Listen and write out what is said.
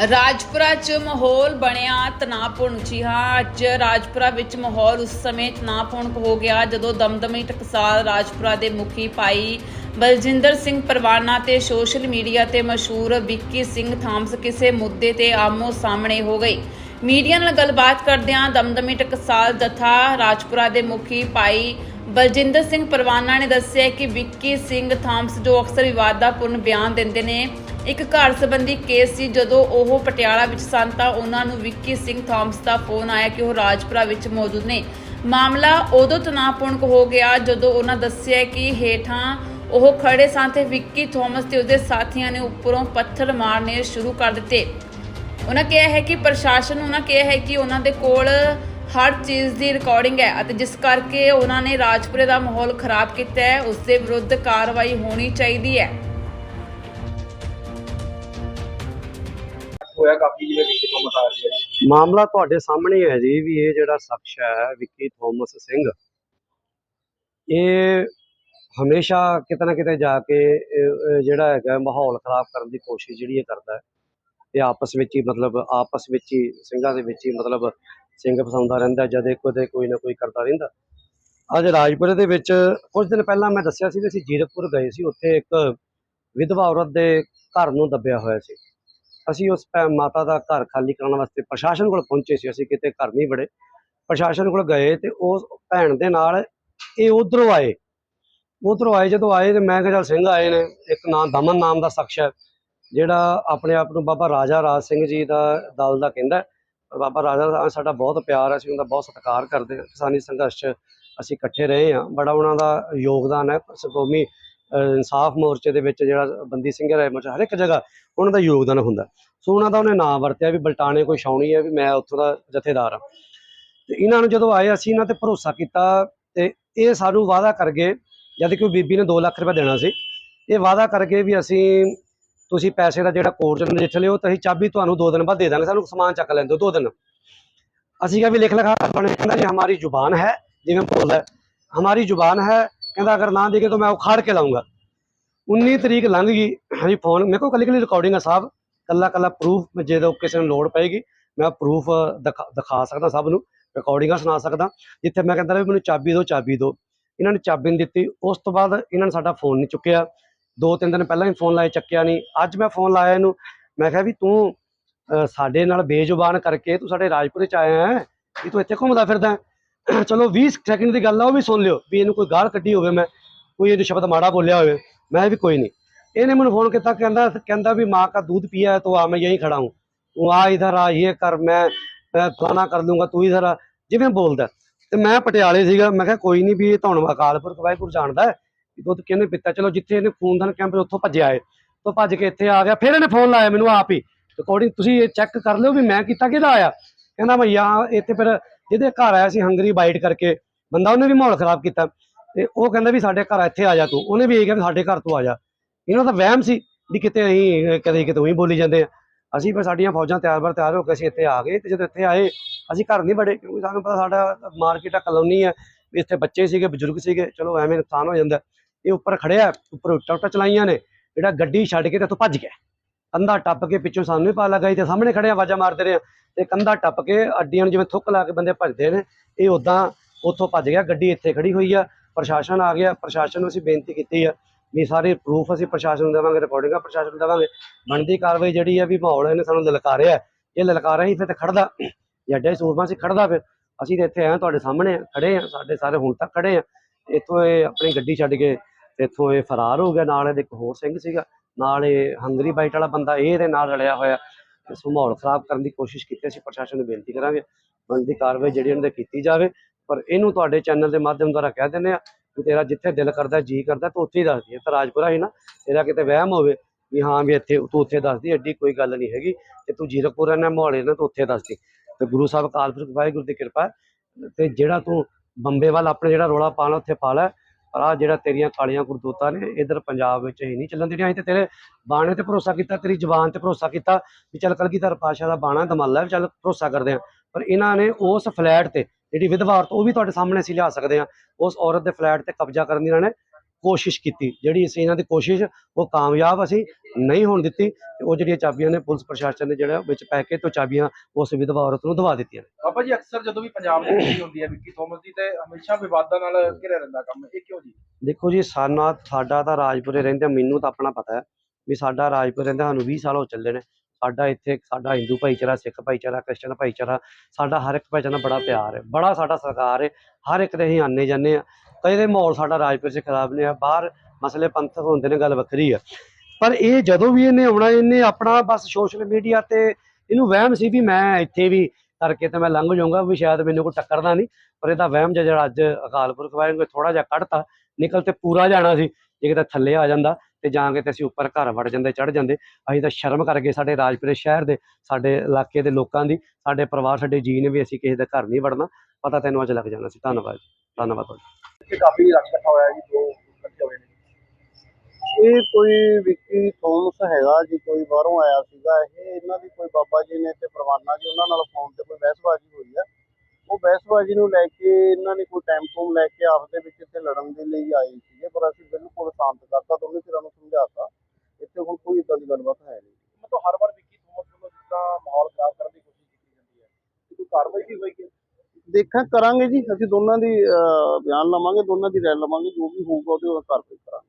ਰਾਜਪੁਰਾ 'ਚ ਮਾਹੌਲ ਬਣਿਆ ਤਣਾਅਪੂਰਨ ਜੀ ਹਾਂ, ਅੱਜ ਰਾਜਪੁਰਾ ਵਿੱਚ ਮਾਹੌਲ ਉਸ ਸਮੇਂ ਤਣਾਅਪੂਰਨ ਹੋ ਗਿਆ ਜਦੋਂ ਦਮਦਮੀ ਟਕਸਾਲ ਰਾਜਪੁਰਾ ਦੇ ਮੁਖੀ ਭਾਈ ਬਲਜਿੰਦਰ ਸਿੰਘ ਪਰਵਾਨਾ ਤੇ ਸੋਸ਼ਲ ਮੀਡੀਆ ਤੇ ਮਸ਼ਹੂਰ ਵਿੱਕੀ ਸਿੰਘ ਥਾਮਸ ਕਿਸੇ ਮੁੱਦੇ ਤੇ ਆਮੋ ਸਾਹਮਣੇ ਹੋ ਗਏ। ਮੀਡੀਆ ਨਾਲ ਗੱਲਬਾਤ ਕਰਦਿਆਂ ਦਮਦਮੀ ਟਕਸਾਲ ਜਥਾ ਰਾਜਪੁਰਾ ਦੇ ਮੁਖੀ ਭਾਈ ਬਲਜਿੰਦਰ ਸਿੰਘ ਪਰਵਾਨਾ ਨੇ ਦੱਸਿਆ ਕਿ ਵਿੱਕੀ ਸਿੰਘ ਥਾਮਸ, ਜੋ ਅਕਸਰ ਵਿਵਾਦਾਪੂਰਨ ਬਿਆਨ ਦਿੰਦੇ ਨੇ ਇੱਕ ਘਰ ਸੰਬੰਧੀ ਕੇਸ ਸੀ, ਜਦੋਂ ਉਹ ਪਟਿਆਲਾ ਵਿੱਚ ਸਨ ਤਾਂ ਉਹਨਾਂ ਨੂੰ ਵਿੱਕੀ ਸਿੰਘ ਥਾਮਸ ਦਾ ਫੋਨ ਆਇਆ ਕਿ ਉਹ ਰਾਜਪੁਰਾ ਵਿੱਚ ਮੌਜੂਦ ਨੇ। ਮਾਮਲਾ ਉਦੋਂ ਤਣਾਅਪੂਰਨ ਹੋ ਗਿਆ ਜਦੋਂ ਉਹਨਾਂ ਦੱਸਿਆ ਕਿ ਹੇਠਾਂ ਉਹ ਖੜੇ ਸਨ ਤੇ ਵਿੱਕੀ ਥਾਮਸ ਤੇ ਉਸਦੇ ਸਾਥੀਆਂ ਨੇ ਉੱਪਰੋਂ ਪੱਥਰ ਮਾਰਨੇ ਸ਼ੁਰੂ ਕਰ ਦਿੱਤੇ। ਉਹਨਾਂ ਕਿਹਾ ਹੈ ਕਿ ਪ੍ਰਸ਼ਾਸਨ ਨੂੰ ਉਹਨਾਂ ਕਿਹਾ ਹੈ ਕਿ ਉਹਨਾਂ ਦੇ ਕੋਲ ਹਰ ਚੀਜ਼ ਦੀ ਰਿਕਾਰਡਿੰਗ ਹੈ ਅਤੇ ਜਿਸ ਕਰਕੇ ਉਹਨਾਂ ਨੇ ਰਾਜਪੁਰੇ ਦਾ ਮਾਹੌਲ ਖਰਾਬ ਕੀਤਾ ਹੈ, ਉਸ ਦੇ ਵਿਰੁੱਧ ਕਾਰਵਾਈ ਹੋਣੀ ਚਾਹੀਦੀ ਹੈ। ਹੋਇਆ, ਕਾਫੀ ਜਿਵੇਂ ਵਿੱਚ ਤੋਂ ਮਸਾ ਰਿਹਾ ਮਾਮਲਾ ਤੁਹਾਡੇ ਸਾਹਮਣੇ ਹੈ ਜੀ ਵੀ ਇਹ ਜਿਹੜਾ ਸ਼ਖਸ ਹੈ ਵਿੱਕੀ ਥੋਮਸ ਸਿੰਘ, ਇਹ ਹਮੇਸ਼ਾ ਕਿਤੇ ਨਾ ਕਿਤੇ ਜਾ ਕੇ ਜਿਹੜਾ ਹੈਗਾ ਮਾਹੌਲ ਖਰਾਬ ਕਰਨ ਦੀ ਕੋਸ਼ਿਸ਼ ਜਿਹੜੀ ਇਹ ਕਰਦਾ ਹੈ। ਤੇ ਆਪਸ ਵਿੱਚ ਹੀ ਮਤਲਬ, ਆਪਸ ਵਿੱਚ ਹੀ, ਸਿੰਘਾਂ ਦੇ ਵਿੱਚ ਹੀ ਮਤਲਬ ਸਿੰਘ ਫਸਾਉਂਦਾ ਰਹਿੰਦਾ, ਜਦ ਇੱਕ ਉਹਦੇ ਕੋਈ ਨਾ ਕੋਈ ਕਰਦਾ ਰਹਿੰਦਾ। ਅੱਜ ਰਾਜਪੁਰੇ ਦੇ ਵਿੱਚ ਕੁਝ ਦਿਨ ਪਹਿਲਾਂ ਮੈਂ ਦੱਸਿਆ ਸੀ ਵੀ ਅਸੀਂ ਜੀਰਕਪੁਰ ਗਏ ਸੀ, ਉੱਥੇ ਇੱਕ ਵਿਧਵਾ ਔਰਤ ਦੇ ਘਰ ਨੂੰ ਦੱਬਿਆ ਹੋਇਆ ਸੀ। ਅਸੀਂ ਉਸ ਭੈ- ਮਾਤਾ ਦਾ ਘਰ ਖਾਲੀ ਕਰਾਉਣ ਵਾਸਤੇ ਪ੍ਰਸ਼ਾਸਨ ਕੋਲ ਪਹੁੰਚੇ ਸੀ, ਅਸੀਂ ਕਿਤੇ ਘਰ ਨਹੀਂ ਬੜੇ ਪ੍ਰਸ਼ਾਸਨ ਕੋਲ ਗਏ ਤੇ ਉਸ ਭੈਣ ਦੇ ਨਾਲ ਇਹ ਉਧਰੋਂ ਆਏ। ਉਧਰੋਂ ਆਏ, ਜਦੋਂ ਆਏ ਤੇ ਮੈਂ ਕਿਹਾ ਚੱਲ ਸਿੰਘ ਆਏ ਨੇ, ਇੱਕ ਨਾਮ ਦਮਨ ਨਾਮ ਦਾ ਸ਼ਖਸ ਹੈ, ਜਿਹੜਾ ਆਪਣੇ ਆਪ ਨੂੰ ਬਾਬਾ ਰਾਜਾ ਰਾਜ ਸਿੰਘ ਜੀ ਦਾ ਦਲ ਦਾ ਕਹਿੰਦਾ ਬਾਬਾ ਰਾਜਾ ਦਾ ਸਾਡਾ ਬਹੁਤ ਪਿਆਰ ਹੈ, ਅਸੀਂ ਉਹਦਾ ਬਹੁਤ ਸਤਿਕਾਰ ਕਰਦੇ ਹਾਂ। ਕਿਸਾਨੀ ਸੰਘਰਸ਼ 'ਚ ਅਸੀਂ ਇਕੱਠੇ ਰਹੇ ਹਾਂ, ਬੜਾ ਉਹਨਾਂ ਦਾ ਯੋਗਦਾਨ ਹੈ ਸਕੌਮੀ ਇਨਸਾਫ ਮੋਰਚੇ ਦੇ ਵਿੱਚ ਜਿਹੜਾ ਬੰਦੀ ਸਿੰਘ ਰਾਏ ਮੋਰਚਾ, ਹਰ ਇੱਕ ਜਗ੍ਹਾ ਉਹਨਾਂ ਦਾ ਯੋਗਦਾਨ ਹੁੰਦਾ। ਸੋ ਉਹਨਾਂ ਦਾ ਉਹਨੇ ਨਾਮ ਵਰਤਿਆ ਵੀ ਬਲਟਾਣੇ ਕੋਈ ਛਾਉਣੀ ਹੈ ਵੀ ਮੈਂ ਉੱਥੋਂ ਦਾ ਜਥੇਦਾਰ ਹਾਂ। ਤੇ ਇਹਨਾਂ ਨੂੰ ਜਦੋਂ ਆਏ ਅਸੀਂ ਇਹਨਾਂ ਤੇ ਭਰੋਸਾ ਕੀਤਾ ਤੇ ਇਹ ਸਾਨੂੰ ਵਾਅਦਾ ਕਰ ਗਏ, ਜਦ ਕਿ ਬੀਬੀ ਨੇ 2 ਲੱਖ ਰੁਪਏ ਦੇਣਾ ਸੀ। ਇਹ ਵਾਅਦਾ ਕਰ ਗਏ ਵੀ ਅਸੀਂ, ਤੁਸੀਂ ਪੈਸੇ ਦਾ ਜਿਹੜਾ ਕੋਰਟ ਚ ਨਜਿੱਠ ਲਿਓ ਤਾਂ ਅਸੀਂ ਚਾਬੀ ਤੁਹਾਨੂੰ 2 ਦਿਨ ਬਾਅਦ ਦੇ ਦਾਂਗੇ, ਸਾਨੂੰ ਸਮਾਨ ਚੱਕ ਲੈਣ ਦਿਓ 2 ਦਿਨ। ਅਸੀਂ ਕਿਹਾ ਵੀ ਲਿਖ ਲਿਖਾ, ਆਪਣੇ ਕਹਿੰਦਾ ਜੀ, ਹਮਾਰੀ ਜ਼ੁਬਾਨ ਹੈ, ਜਿਵੇਂ ਬੋਲਦਾ ਹਮਾਰੀ ਜ਼ੁਬਾਨ ਹੈ ਕਹਿੰਦਾ ਅਗਰ ਨਾ ਦੇਗੇ ਤਾਂ ਮੈਂ ਉਖਾੜ ਕੇ ਲਾਉਂਗਾ 19 ਤਰੀਕ ਲੰਘ ਗਈ। ਹਾਂਜੀ ਫੋਨ ਮੇਰੇ ਕੋਲ ਕੱਲੀ ਕੱਲੀ ਰਿਕਾਰਡਿੰਗ ਆ ਸਾਹਿਬ ਕੱਲਾ ਕੱਲਾ ਪ੍ਰੂਫ ਜਦੋਂ ਕਿਸੇ ਨੂੰ ਲੋੜ ਪਏਗੀ, ਮੈਂ ਪ੍ਰੂਫ ਦਿਖਾ ਸਕਦਾ ਸਭ ਨੂੰ। ਰਿਕਾਰਡਿੰਗਾਂ ਸੁਣਾ ਸਕਦਾ। ਜਿੱਥੇ ਮੈਂ ਕਹਿੰਦਾ ਵੀ ਮੈਨੂੰ ਚਾਬੀ ਦਿਓ ਚਾਬੀ ਦਿਓ। ਇਹਨਾਂ ਨੇ ਚਾਬੀ ਨਹੀਂ ਦਿੱਤੀ। ਉਸ ਤੋਂ ਬਾਅਦ ਇਹਨਾਂ ਨੇ ਸਾਡਾ ਫੋਨ ਨਹੀਂ ਚੁੱਕਿਆ। ਦੋ ਤਿੰਨ ਦਿਨ ਪਹਿਲਾਂ ਹੀ ਫੋਨ ਲਾਏ, ਚੱਕਿਆ ਨਹੀਂ ਅੱਜ ਮੈਂ ਫੋਨ ਲਾਇਆ ਇਹਨੂੰ। ਮੈਂ ਕਿਹਾ ਵੀ ਤੂੰ ਸਾਡੇ ਨਾਲ ਬੇਜ਼ੁਬਾਨ ਕਰਕੇ ਤੂੰ ਸਾਡੇ ਰਾਜਪੁਰੇ ਚ ਆਇਆ ਹੈ, ਵੀ ਤੂੰ ਇੱਥੇ ਘੁੰਮਦਾ ਫਿਰਦਾ ਚਲੋ 20 ਸੈਕਿੰਡ ਦੀ ਗੱਲ ਆ, ਉਹ ਵੀ ਸੁਣ ਲਿਓ ਵੀ ਇਹਨੂੰ ਕੋਈ ਗਾਲ ਕੱਢੀ ਹੋਵੇ ਮੈਂ, ਕੋਈ ਇਹਨੂੰ ਸ਼ਬਦ ਮਾੜਾ ਬੋਲਿਆ ਹੋਵੇ, ਮੈਂ ਵੀ ਕੋਈ ਨਹੀਂ। ਇਹਨੇ ਮੈਨੂੰ ਫੋਨ ਕੀਤਾ, ਕਹਿੰਦਾ ਕਹਿੰਦਾ ਵੀ ਮਾਂ ਦਾ ਦੁੱਧ ਪੀਆ ਤੋ ਆ, ਮੈਂ ਯਹੀਂ ਖੜਾ ਹੂੰ। ਤੂੰ ਆ ਇਧਰ ਆ ਇਹ ਕਰ, ਮੈਂ ਫਲਾਣਾ ਕਰ ਲੂੰਗਾ, ਤੂੰ ਇਧਰ ਆ। ਜਿਵੇਂ ਬੋਲਦਾ। ਤੇ ਮੈਂ ਪਟਿਆਲੇ ਸੀਗਾ, ਮੈਂ ਕਿਹਾ ਕੋਈ ਨਹੀਂ ਵੀ ਇਹ ਤੁਹਾਨੂੰ ਅਕਾਲਪੁਰ ਕਵਾਈਪੁਰ ਜਾਣਦਾ ਹੈ ਦੁੱਧ ਕਿਹਨੇ ਪਿੱਤਾ। ਚਲੋ ਜਿੱਥੇ ਇਹਨੇ ਖੂਨਦਾਨ ਕੈਂਪ ਉੱਥੋਂ ਭੱਜਿਆ ਏ ਤੋਂ ਭੱਜ ਕੇ ਇੱਥੇ ਆ ਗਿਆ, ਫਿਰ ਇਹਨੇ ਫੋਨ ਲਾਇਆ ਮੈਨੂੰ ਆਪ ਹੀ। ਅਕੋਰਡਿੰਗ ਤੁਸੀਂ ਇਹ ਚੈੱਕ ਕਰ ਲਿਓ ਵੀ ਮੈਂ ਕੀਤਾ, ਕਿਹਦਾ ਆਇਆ? ਕਹਿੰਦਾ ਮੈਂ ਯਾ ਇੱਥੇ ਫਿਰ ਜਿਹਦੇ ਘਰ ਆਇਆ ਸੀ ਹੰਗਰੀ ਬਾਈਟ ਕਰਕੇ, ਬੰਦਾ ਉਹਨੇ ਵੀ ਮਾਹੌਲ ਖਰਾਬ ਕੀਤਾ। ਤੇ ਉਹ ਕਹਿੰਦਾ ਵੀ ਸਾਡੇ ਘਰ ਇੱਥੇ ਆ ਜਾ ਤੂੰ। ਉਹਨੇ ਵੀ ਇਹ ਕਿਹਾ ਵੀ ਸਾਡੇ ਘਰ ਤੂੰ ਆ ਜਾ। ਇਹਨਾਂ ਦਾ ਵਹਿਮ ਸੀ ਵੀ ਕਿਤੇ ਅਸੀਂ, ਕਦੇ ਕਿਤੇ ਉਹੀ ਬੋਲੀ ਜਾਂਦੇ ਆ। ਅਸੀਂ ਫਿਰ ਸਾਡੀਆਂ ਫੌਜਾਂ ਤਿਆਰ ਬਰ ਤਿਆਰ ਹੋ ਕੇ ਅਸੀਂ ਇੱਥੇ ਆ ਗਏ ਤੇ ਜਦੋਂ ਇੱਥੇ ਆਏ, ਅਸੀਂ ਘਰ ਨਹੀਂ ਬੜੇ ਕਿਉਂਕਿ ਸਾਨੂੰ ਪਤਾ ਸਾਡਾ ਮਾਰਕੀਟ ਆ, ਕਲੋਨੀ ਹੈ ਵੀ ਇੱਥੇ ਬੱਚੇ ਸੀਗੇ, ਬਜ਼ੁਰਗ ਸੀਗੇ। ਚਲੋ ਐਵੇਂ ਨੁਕਸਾਨ ਹੋ ਜਾਂਦਾ। ਇਹ ਉੱਪਰ ਖੜਿਆ ਉੱਪਰ ਉੱਟਾ ਉੱਟਾ ਚਲਾਈਆਂ ਨੇ। ਜਿਹੜਾ ਗੱਡੀ ਛੱਡ ਕੇ ਤੇ ਇੱਥੋਂ ਭੱਜ ਗਿਆ। ਅੰਧਾ ਟੱਪ ਕੇ ਪਿੱਛੋਂ ਸਾਨੂੰ ਵੀ ਪਾ ਲਗਾਈ ਤੇ ਸਾਹਮਣੇ ਖੜਿਆ ਆਵਾਜ਼ਾਂ ਮਾਰਦੇ ਰਹੇ ਆ। ਤੇ ਕੰਧਾ ਟੱਪ ਕੇ ਅੱਡੀਆਂ ਨੂੰ ਜਿਵੇਂ ਥੁੱਕ ਲਾ ਕੇ ਬੰਦੇ ਭੱਜਦੇ ਨੇ ਇਹ ਉਦਾਂ ਉੱਥੋਂ ਭੱਜ ਗਿਆ ਗੱਡੀ ਇੱਥੇ ਖੜੀ ਹੋਈ ਆ ਪ੍ਰਸ਼ਾਸਨ ਆ ਗਿਆ ਪ੍ਰਸ਼ਾਸਨ ਨੂੰ ਅਸੀਂ ਬੇਨਤੀ ਕੀਤੀ ਆ ਵੀ ਸਾਰੇ ਪ੍ਰੂਫ ਅਸੀਂ ਪ੍ਰਸ਼ਾਸਨ ਨੂੰ ਦੇਵਾਂਗੇ ਰਿਕਾਰਡਿੰਗਾਂ ਪ੍ਰਸ਼ਾਸਨ ਨੂੰ ਦੇਵਾਂਗੇ। ਬਣਦੀ ਕਾਰਵਾਈ ਜਿਹੜੀ ਆ ਵੀ ਮਾਹੌਲ ਇਹਨੇ ਸਾਨੂੰ ਲਲਕਾਰਿਆ। ਇਹ ਲਲਕਾਰਿਆ ਹੀ ਫਿਰ ਤੇ ਖੜਦਾ ਜੱਡੇ ਸੂਰਮਾ ਸੀ ਖੜਦਾ ਫਿਰ। ਅਸੀਂ ਤੇ ਇੱਥੇ ਆਏ ਹਾਂ, ਤੁਹਾਡੇ ਸਾਹਮਣੇ ਖੜੇ ਆ ਸਾਡੇ ਸਾਰੇ ਹੁਣ ਤੱਕ ਖੜੇ ਆ। ਇੱਥੋਂ ਇਹ ਆਪਣੀ ਗੱਡੀ ਛੱਡ ਕੇ ਤੇ ਇੱਥੋਂ ਇਹ ਫਰਾਰ ਹੋ ਗਿਆ ਨਾਲ ਇਹਦੇ ਇੱਕ ਹੋਰ ਸਿੰਘ ਸੀਗਾ ਨਾਲ ਇਹ ਹੰਗਰੀ ਬਾਈਟ ਵਾਲਾ ਬੰਦਾ ਇਹ ਇਹਦੇ ਨਾਲ ਰਲਿਆ ਹੋਇਆ। ਇਸ ਨੂੰ ਮਾਹੌਲ ਖਰਾਬ ਕਰਨ ਦੀ ਕੋਸ਼ਿਸ਼ ਕੀਤੀ, ਅਸੀਂ ਪ੍ਰਸ਼ਾਸਨ ਨੂੰ ਬੇਨਤੀ ਕਰਾਂਗੇ ਬਣਦੀ ਕਾਰਵਾਈ ਜਿਹੜੀ ਉਹਨਾਂ ਦੇ ਕੀਤੀ ਜਾਵੇ। ਪਰ ਇਹਨੂੰ ਤੁਹਾਡੇ ਚੈਨਲ ਦੇ ਮਾਧਿਅਮ ਦੁਆਰਾ ਕਹਿ ਦਿੰਦੇ ਆ ਕਿ ਤੇਰਾ ਜਿੱਥੇ ਦਿਲ ਕਰਦਾ, ਜੀ ਕਰਦਾ, ਤੂੰ ਉੱਥੇ ਹੀ ਦੱਸ ਦੀ। ਤਾਂ ਰਾਜਪੁਰਾ ਹੀ ਨਾ, ਤੇਰਾ ਕਿਤੇ ਵਹਿਮ ਹੋਵੇ ਵੀ ਹਾਂ ਵੀ ਇੱਥੇ ਤੂੰ ਉੱਥੇ ਦੱਸਦੀ ਐਡੀ ਕੋਈ ਗੱਲ ਨਹੀਂ ਹੈਗੀ। ਤੇ ਤੂੰ ਜੀਰਕਪੁਰ ਰਹਿਣਾ ਮੋਹਾਲੀ ਨਾ ਤੂੰ ਉੱਥੇ ਦੱਸਦੀ ਤੇ ਗੁਰੂ ਸਾਹਿਬ ਅਕਾਲ ਪੁਰਖ, ਵਾਹਿਗੁਰੂ ਦੀ ਕਿਰਪਾ ਹੈ। ਤੇ ਜਿਹੜਾ ਤੂੰ ਬੰਬੇ ਵੱਲ ਆਪਣੇ ਜਿਹੜਾ ਰੋਲਾ ਪਾਣਾ ਉੱਥੇ ਪਾ ਲੈ। ਪਰ ਆ ਜਿਹੜਾ ਤੇਰੀਆਂ ਕਾਲੀਆਂ ਗੁਰਦੂਤਾਂ ਨੇ, ਇਧਰ ਪੰਜਾਬ ਵਿੱਚ ਇਹ ਨਹੀਂ ਚੱਲਣ ਦੇਣੀਆਂ। ਅਸੀਂ ਤੇ ਤੇਰੇ ਬਾਣੇ ਤੇ ਭਰੋਸਾ ਕੀਤਾ, ਤੇਰੀ ਜ਼ੁਬਾਨ ਤੇ ਭਰੋਸਾ ਕੀਤਾ ਵੀ ਚੱਲ ਕਲਗੀਧਰ ਪਾਸ਼ਾ ਦਾ ਬਾਣਾ ਦਮਾਲਾ ਵੀ ਚੱਲ ਭਰੋਸਾ ਕਰਦੇ ਆ ਪਰ ਇਹਨਾਂ ਨੇ ਉਸ ਫਲੈਟ ਤੇ ਜਿਹੜੀ ਵਿਧਵਾ ਔਰਤ, ਉਹ ਵੀ ਤੁਹਾਡੇ ਸਾਹਮਣੇ ਅਸੀਂ ਲਿਆ ਸਕਦੇ ਆ ਉਸ ਔਰਤ ਦੇ ਫਲੈਟ ਤੇ ਕਬਜ਼ਾ ਕਰਨ ਦੀ ਇਹਨਾਂ ਨੇ ਕੋਸ਼ਿਸ਼ ਕੀਤੀ ਜਿਹੜੀ ਅਸੀਂ ਇਹਨਾਂ ਦੀ ਕੋਸ਼ਿਸ਼ ਉਹ ਕਾਮਯਾਬ ਅਸੀਂ ਨਹੀਂ ਹੋਣ ਦਿੱਤੀ ਤੇ ਉਹ ਜਿਹੜੀਆਂ ਚਾਬੀਆਂ ਨੇ ਪੁਲਿਸ ਪ੍ਰਸ਼ਾਸਨ ਨੇ ਜਿਹੜਾ ਵਿੱਚ ਪੈ ਕੇ ਤੋਂ ਚਾਬੀਆਂ ਉਸ ਵਿਧਵਾ ਔਰਤ ਨੂੰ ਦਵਾ ਦਿੱਤੀਆਂ ਬਾਬਾ ਜੀ ਅਕਸਰ ਜਦੋਂ ਵੀ ਪੰਜਾਬ ਦੀ ਚੋਰੀ ਹੁੰਦੀ ਹੈ ਵਿੱਕੀ ਥੋਮਸ ਦੀ ਤੇ ਹਮੇਸ਼ਾ ਵਿਵਾਦਾਂ ਨਾਲ ਘਿਰਿਆ ਰਹਿੰਦਾ ਕੰਮ ਇਹ ਕਿਉਂ ਜੀ? ਦੇਖੋ ਜੀ ਸਾਨਾ ਸਾਡਾ ਤਾਂ ਰਾਜਪੁਰੇ ਰਹਿੰਦੇ ਮੈਨੂੰ ਤਾਂ ਆਪਣਾ ਪਤਾ ਹੈ ਵੀ ਸਾਡਾ ਰਾਜਪੁਰ ਰਹਿੰਦਾ ਸਾਨੂੰ 20 ਸਾਲ ਹੋ ਚੱਲੇ ਨੇ। ਸਾਡਾ ਇੱਥੇ ਸਾਡਾ ਹਿੰਦੂ ਭਾਈਚਾਰਾ ਸਿੱਖ ਭਾਈਚਾਰਾ ਕ੍ਰਿਸਚਨ ਭਾਈਚਾਰਾ ਸਾਡਾ ਹਰ ਇੱਕ ਭਾਈਚਾਰਾ ਬੜਾ ਪਿਆਰ ਹੈ ਬੜਾ ਸਾਡਾ ਸਰਕਾਰ ਹੈ ਹਰ ਇੱਕ ਦੇ ਅਸੀਂ ਆਨੇ ਜਾਂਦੇ ਆ। ਕਦੇ ਦੇ ਮਾਹੌਲ ਸਾਡਾ ਰਾਜਪੁਰ 'ਚ ਖਰਾਬ ਨਹੀਂ ਆ, ਬਾਹਰ ਮਸਲੇ ਪੰਥਕ ਹੁੰਦੇ ਨੇ, ਗੱਲ ਵੱਖਰੀ ਆ। ਪਰ ਇਹ ਜਦੋਂ ਵੀ ਇਹਨੇ ਆਉਣਾ, ਇਹਨੇ ਆਪਣਾ ਬਸ ਸੋਸ਼ਲ ਮੀਡੀਆ ਤੇ ਇਹਨੂੰ ਵਹਿਮ ਸੀ ਵੀ ਮੈਂ ਇੱਥੇ ਵੀ ਕਰਕੇ ਤੇ ਮੈਂ ਲੰਘ ਜਾਊਂਗਾ, ਵੀ ਸ਼ਾਇਦ ਮੈਨੂੰ ਕੋਈ ਟੱਕਰਦਾ ਨਹੀਂ, ਪਰ ਇਹਦਾ ਵਹਿਮ ਜਿਹੜਾ ਅੱਜ ਅਕਾਲ ਪੁਰਖ ਵਾਹਿਗੁਰੂ ਥੋੜਾ ਜਿਹਾ ਕੱਢਤਾ, ਨਿਕਲ ਤੇ ਪੂਰਾ ਜਾਣਾ ਸੀ, ਜੇ ਕਿਤੇ ਥੱਲੇ ਆ ਜਾਂਦਾ ਤੇ ਜਾਂ ਕੇ ਤੇ ਅਸੀਂ ਉੱਪਰ ਘਰ ਵੜ ਜਾਂਦੇ ਚੜ ਜਾਂਦੇ, ਅਸੀਂ ਤਾਂ ਸ਼ਰਮ ਕਰਕੇ ਸਾਡੇ ਰਾਜਪੁਰੇ ਸ਼ਹਿਰ ਦੇ, ਸਾਡੇ ਇਲਾਕੇ ਦੇ ਲੋਕਾਂ ਦੀ, ਸਾਡੇ ਪਰਿਵਾਰ, ਸਾਡੇ ਜੀਅ ਨੇ ਵੀ ਅਸੀਂ ਕਿਸੇ ਦਾ ਘਰ ਨਹੀਂ ਵੜਨਾ, ਪਤਾ ਤੈਨੂੰ ਅੱਜ ਲੱਗ ਜਾਣਾ ਸੀ। ਧੰਨਵਾਦ ਧੰਨਵਾਦ ਤੁਹਾਡਾ। ਇੱਥੇ ਕਾਫੀ ਇਕੱਠਾ ਹੋਇਆ ਜੀ ਦੋ ਇਕੱਠੇ ਹੋਏ ਨੇ। ਇਹ ਕੋਈ ਵਿੱਕੀ ਥੋਮਸ ਹੈਗਾ ਜੀ ਕੋਈ ਬਾਹਰੋਂ ਆਇਆ ਸੀਗਾ ਇਹ ਇਹਨਾਂ ਦੀ ਕੋਈ ਬਾਬਾ ਜੀ ਨੇ ਤੇ ਪਰਵਾਨਾ ਜੀ ਉਹਨਾਂ ਨਾਲ ਫੋਨ ਤੇ ਕੋਈ ਬਹਿਸਬਾਜ਼ੀ ਹੋਈ ਆ। ਉਹ ਬਹਿਸਬਾਜ਼ੀ ਨੂੰ ਲੈ ਕੇ ਇਹਨਾਂ ਨੇ ਕੋਈ ਟਾਈਮ ਟੂਮ ਲੈ ਕੇ ਆਪਸ ਦੇ ਵਿੱਚ ਇੱਥੇ ਲੜਨ ਦੇ ਲਈ ਆਏ ਸੀਗੇ ਪਰ ਅਸੀਂ ਬਿਲਕੁਲ ਸ਼ਾਂਤ ਕਰਤਾ ਦੋਨੇ ਧਿਰਾਂ ਨੂੰ ਸਮਝਾਤਾ। ਇੱਥੇ ਹੁਣ ਕੋਈ ਇਦਾਂ ਦੀ ਗੱਲਬਾਤ ਹੈ ਨਹੀਂ। ਮਤਲਬ ਹਰ ਵਾਰ ਵਿੱਕੀ ਥੋਮਸ ਵੱਲੋਂ ਜਿੱਦਾਂ ਮਾਹੌਲ ਖਰਾਬ ਕਰਨ ਦੀ ਕੋਸ਼ਿਸ਼ ਕੀਤੀ ਜਾਂਦੀ ਹੈ ਕੋਈ ਕਾਰਵਾਈ ਵੀ ਹੋਏਗੀ ਦੇਖਾਂ ਕਰਾਂਗੇ ਜੀ। ਅਸੀਂ ਦੋਨਾਂ ਦੀ ਅਹ, ਬਿਆਨ ਲਵਾਂਗੇ ਦੋਨਾਂ ਦੀ ਰਾਏ ਲਵਾਂਗੇ ਜੋ ਵੀ ਹੋਊਗਾ ਉਹਦੇ ਉਹ ਕਾਰਵਾਈ ਕਰਾਂਗੇ।